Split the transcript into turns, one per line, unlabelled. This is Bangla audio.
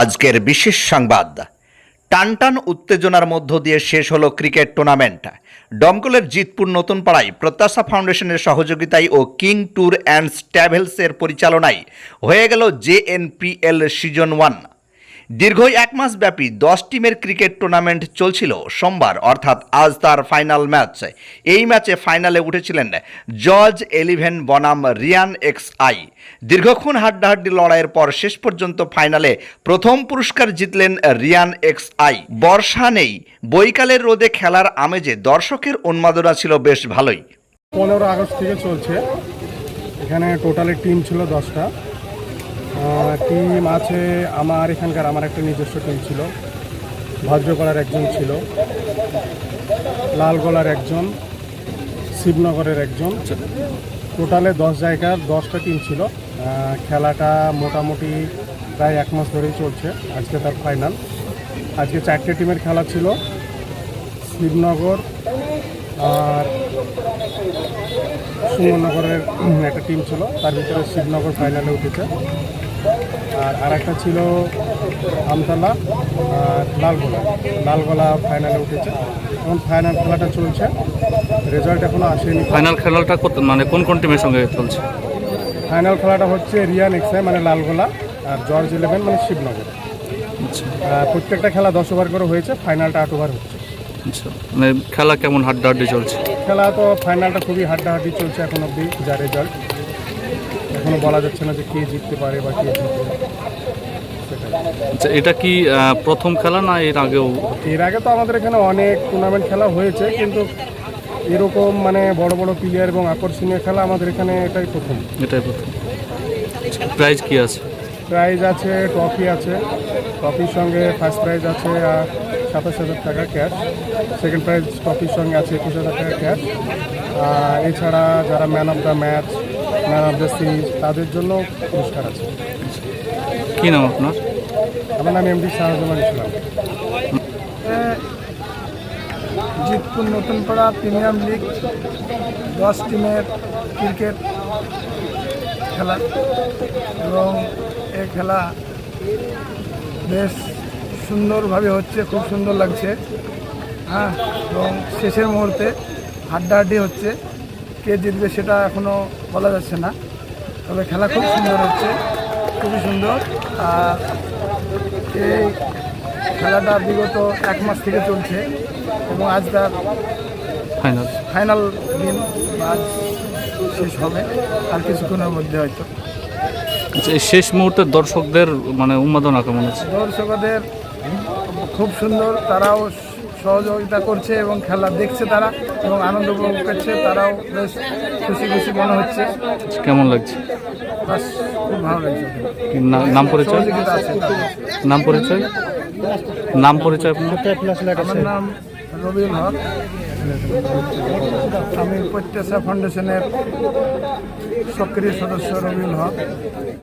আজকের বিশেষ সংবাদ। টানটান উত্তেজনার মধ্য দিয়ে শেষ হলো ক্রিকেট টুর্নামেন্ট। ডমকলের জিতপুর নতুন পাড়ায় প্রত্যাশা ফাউন্ডেশনের সহযোগিতায় ও কিং ট্যুর অ্যান্ড ট্রাভেলসের পরিচালনায় হয়ে গেল জেএনপিএল সিজন ওয়ান। দীর্ঘ এক মাস ব্যাপী দশ টিমের ক্রিকেট টুর্নামেন্ট চলছিল সোমবার, অর্থাৎ আজ তার ফাইনাল ম্যাচ। এই ম্যাচে ফাইনালে উঠেছিলেন জর্জ এলিভেন বনাম, রিয়ান এক্স আই। দীর্ঘক্ষণ হাড্ডাহাড্ডি লড়াইয়ের পর শেষ পর্যন্ত ফাইনালে প্রথম পুরস্কার জিতলেন রিয়ান এক্স আই। বর্ষা নেই, বৈকালের রোদে খেলার আমেজে দর্শকের উন্মাদনা ছিল বেশ ভালোই।
পনেরো আগস্ট থেকে চলছে। এখানে টোটালি টিম ছিল দশটা। টিম আছে আমার এখানকার আমার একটা নিজস্ব টিম ছিল। ভদ্রকলার একজন ছিল লালগোলার একজন শিবনগরের একজন। টোটালে দশ জায়গার দশটা টিম ছিল। খেলাটা মোটামুটি প্রায় এক মাস ধরেই চলছে আজকে তার ফাইনাল আজকে চারটে টিমের খেলা ছিল শিবনগর আর সুমনগরের একটা টিম ছিল। তার ভিতরে শিবনগর ফাইনালে উঠেছে। আর আর একটা ছিল আমতলা আর লালগোলা। লালগোলা ফাইনালে উঠেছে। এখন ফাইনাল খেলাটা চলছে। রেজাল্ট এখনও আসেনি।
ফাইনাল খেলাটা কত মানে কোন কোন টিমের সঙ্গে চলছে?
ফাইনাল খেলাটা হচ্ছে রিয়ান এক্সাই মানে লালগোলা আর জর্জ ইলেভেন মানে শিবনগর।
আচ্ছা।
প্রত্যেকটা খেলা দশ ওভার করে হয়েছে ফাইনালটা আট ওভার হচ্ছে।
আচ্ছা মানে খেলা কেমন হাড্ডাহাড্ডি চলছে?
খেলা তো ফাইনালটা খুবই হাড্ডাহাড্ডি চলছে এখন অবধি যা রেজাল্ট এখনও বলা যাচ্ছে না যে কে জিততে পারে বা কে সেটাই।
আচ্ছা এটা কি প্রথম খেলা না এর আগেও?
এর আগে তো আমাদের এখানে অনেক টুর্নামেন্ট খেলা হয়েছে কিন্তু এরকম মানে বড় বড় প্লেয়ার এবং আকর্ষণীয় খেলা আমাদের এখানে এটাই প্রথম।
এটাই প্রথম। প্রাইজ কি আছে?
প্রাইজ আছে ট্রফি আছে ট্রফির সঙ্গে ফার্স্ট প্রাইজ আছে আর সাতাশ হাজার টাকা ক্যাশ সেকেন্ড প্রাইজ ট্রফির সঙ্গে আছে একুশ হাজার টাকা ক্যাশ আর এছাড়া যারা man of the match man of the series তাদের জন্য পুরস্কার আছে।
কি নাম আপনার?
আমার নাম MD Shahjaman Islam.
Jitpur Notunpara premium league দশ টিমের ক্রিকেট খেলা। এবং এ খেলা বেশ সুন্দরভাবে হচ্ছে খুব সুন্দর লাগছে। হ্যাঁ এবং শেষের মুহূর্তে হাড্ডাহাড্ডি হচ্ছে। কে জিতবে সেটা এখনও বলা যাচ্ছে না। তবে খেলা খুব সুন্দর হচ্ছে খুবই সুন্দর। আর এই খেলাটা বিগত এক মাস থেকে চলছে এবং আজ তার
ফাইনাল
ফাইনাল দিন আজ শেষ হবে আর কিছুক্ষণের মধ্যে হয়তো।
আচ্ছা এই শেষ মুহূর্তে দর্শকদের মানে উন্মাদনা কেমন আছে?
দর্শকদের খুব সুন্দর তারাও সহযোগিতা করছে এবং খেলা দেখছে তারা এবং আনন্দ উপভোগ করছে তারাও বেশ খুশি খুশি মনে হচ্ছে।
কেমন লাগছে?
বাস খুব ভালো লাগছে।
নাম পরিচয়? নাম পরিচয়? নাম পরিচয়
আমার নাম রবিউল হক। আমি প্রত্যাশা ফাউন্ডেশনের সক্রিয় সদস্য রবিউল হক।